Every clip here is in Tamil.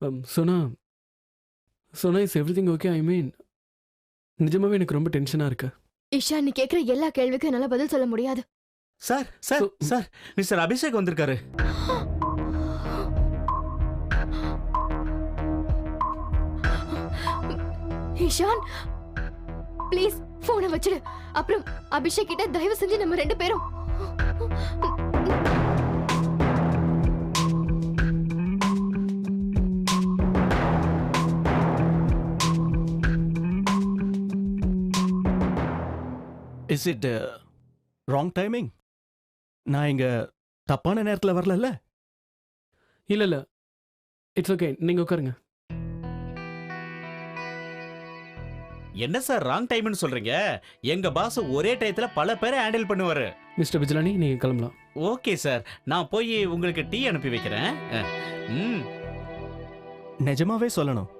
Sona Sona is everything okay I mean நிஜமாவே எனக்கு ரொம்ப டென்ஷனாக இருக்கு. இஷா நீ கேக்குற எல்லா கேள்விக்கும் என்னால பதில் சொல்ல முடியாது. Sir sir sir mister Abhishek வந்திருக்காரு. இஷான் ப்ளீஸ் போனை வச்சிடு அப்புறம் அபிஷேக் கிட்ட தயவு செஞ்சு நம்ம ரெண்டு பேரும். இஸ் இட் ராங் டைமிங் நான் இங்க தப்பான நேரத்துல வரலல்ல? இல்லை இல்லை. இட்ஸ் ஓகே நீங்கள் உட்காருங்க. என்ன சார் ராங் டைம்னு சொல்றீங்க? எங்க பாஸ் ஒரே டயத்துல பல பேரை ஹேண்டில் பண்ணுவாரு. மிஸ்டர் பிஜிலானி நீங்கள் கிளம்பலாம். ஓகே சார் நான் போய் உங்களுக்கு டீ அனுப்பி வைக்கிறேன். ம். நிஜமாவே சொல்லணும்.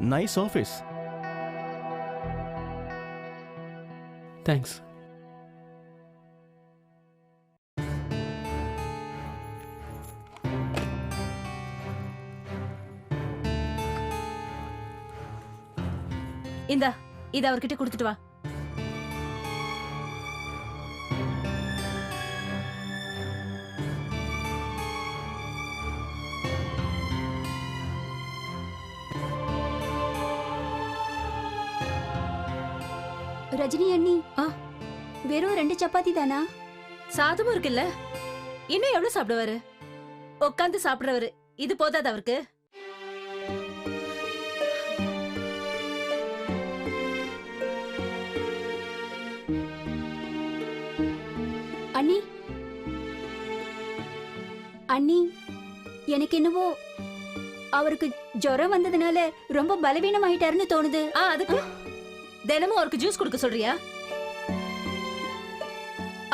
நைஸ் ஆஃபீஸ் தேங்க்ஸ் இந்தா இதை அவர்கிட்ட கொடுத்துட்டு வா. ரஜினி அண்ணி. ஆ. வெறும் ரெண்டு சப்பாத்தி தானா? சாதமும் இருக்குல்ல? இன்னும் எவ்வளவு சாப்பிடுவாரு? உட்காந்து சாப்பிடுறவரு. இது போதாது அவருக்கு? அண்ணி. அண்ணி எனக்கு என்னவோ அவருக்கு ஜுரம் வந்ததுனால ரொம்ப பலவீனம் ஆயிட்டாருன்னு தோணுது. ஆ அதுக்கு? தினமும் அவருக்கு ஜூஸ் கொடுக்க சொல்றியா?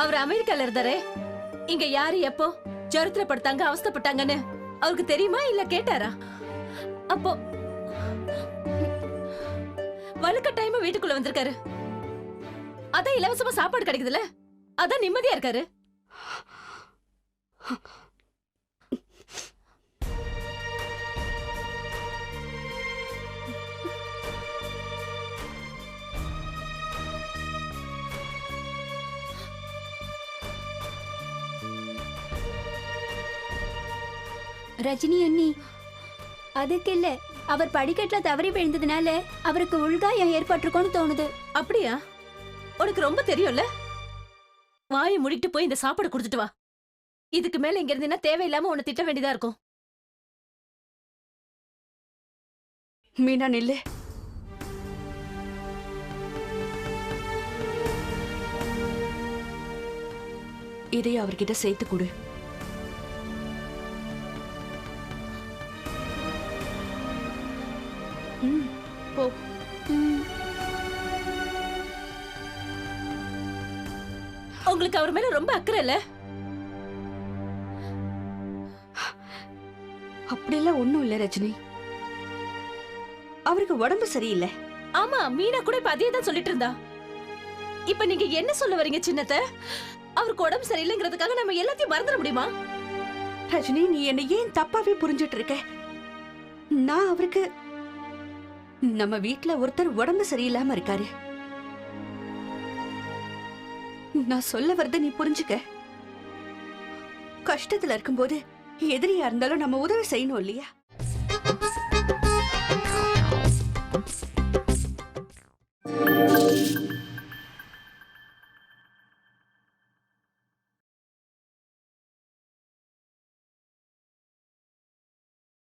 அவர் அமெரிக்கால இருந்தாரு. இங்க யாரு எப்போ சரித்திரப்படுத்தாங்க அவஸ்தப்பட்டாங்கன்னு அவஸ்தைப்பட்டாங்கன்னு அவருக்கு தெரியுமா இல்ல கேட்டாரா? அப்போ வழுக்க டைம் வீட்டுக்குள்ள வந்திருக்காரு. அதான் இலவசமா சாப்பாடு கிடைக்குதுல அதான் நிம்மதியா இருக்காரு. ரஜினி அண்ணி அதுக்கு இல்ல அவர் படிக்கட்டுல தவறி விழுந்ததுனால அவருக்கு உள்காயம் ஏற்பட்டிருக்கும்னு தோணுது. அப்படியா? உனக்கு ரொம்ப தெரியும்ல? வாயை முடிக்கிட்டு போய் இந்த சாப்பாடு கொடுத்துட்டு வா. இதுக்கு மேல இங்க இருந்தீன்னா தேவையில்லாம உன்னை திட்ட வேண்டியதா இருக்கும். மீனா நில்லு. இதையும் அவர்கிட்ட சேர்த்து கொடு. ம், போ. உங்களுக்கு அவர் மேல ரொம்ப அக்கறை இல்ல? அப்படிலாம் ஒண்ணும் இல்ல ரஜினி. அவருக்கு உடம்பு சரியில்லை. ஆமா மீனா கூட இப்ப அதே தான் சொல்லிட்டு இருந்தா. இப்ப நீங்க என்ன சொல்ல வரீங்க சின்னத்த? அவருக்கு உடம்பு சரியில்லைங்கிறதுக்காக நம்ம எல்லாத்தையும் மறந்துட முடியுமா? ரஜினி நீ என்ன ஏன் தப்பாவே புரிஞ்சிட்டு இருக்க? நான் அவருக்கு நம்ம வீட்ல ஒருத்தர் உடம்பு சரியில்லாம இருக்காரு. நான் சொல்ல வரத நீ புரிஞ்சுக்க. கஷ்டத்துல இருக்கும்போது எதிரியா இருந்தாலும் நம்ம உதவி செய்யணும் இல்லையா?